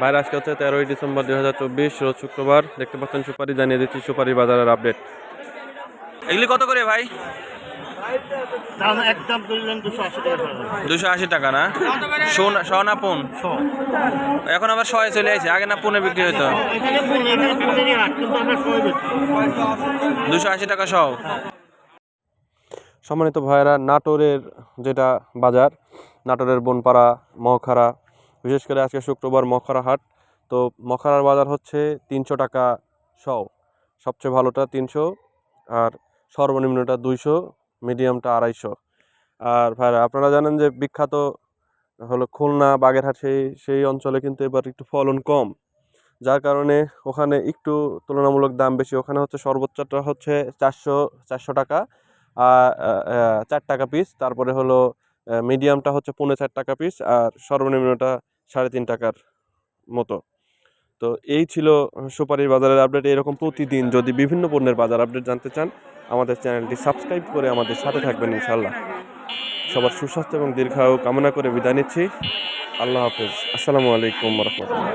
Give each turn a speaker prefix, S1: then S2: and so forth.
S1: ভাইরা আজকে হচ্ছে তেরোই ডিসেম্বর দুই হাজার চব্বিশ রোজ শুক্রবার। দেখতে পাচ্ছেন সুপারি জানিয়ে দিচ্ছি সুপারি বাজারের আপডেট এগুলি কত করে ভাই?
S2: দাম একদম ধরলেন দুশো আশি টাকা
S1: দুশো আশি টাকা না? সোনা পুন? এখন আবার শয়ে চলে আসে আগে না পুনে বিক্রি হতো দুশো আশি টাকা সহ। সম্মানিত ভাইয়েরা নাটোরের যেটা বাজার নাটোরের বনপাড়া মহখারা বিশেষ করে আজকে শুক্রবার মখরা হাট। তো মখরার বাজার হচ্ছে তিনশো টাকা সহ সবচেয়ে ভালোটা তিনশো আর সর্বনিম্নটা দুইশো, মিডিয়ামটা আড়াইশো। আর ভাইরা, আপনারা জানেন যে বিখ্যাত হলো খুলনা, বাগেরহাট সেই সেই অঞ্চলে কিন্তু এবার একটু ফলন কম। যার কারণে ওখানে একটু তুলনামূলক দাম বেশি। ওখানে হচ্ছে সর্বোচ্চটা হচ্ছে চারশো চারশো টাকা। আর চার টাকা পিস তারপরে হলো মিডিয়ামটা হচ্ছে পৌনে চার টাকা পিস আর সর্বনিম্নটা সাড়ে তিন টাকার মতো। তো এই ছিল সুপারির বাজারের আপডেট এরকম প্রতিদিন যদি বিভিন্ন পণ্যের বাজার আপডেট জানতে চান, আমাদের চ্যানেলটি সাবস্ক্রাইব করে আমাদের সাথে থাকবেন ইনশাল্লাহ সবার সুস্বাস্থ্য এবং দীর্ঘায়ু কামনা করে বিদায় নিচ্ছি। আল্লাহ হাফেজ। আসসালামু আলাইকুম রহমতুল্লাহ।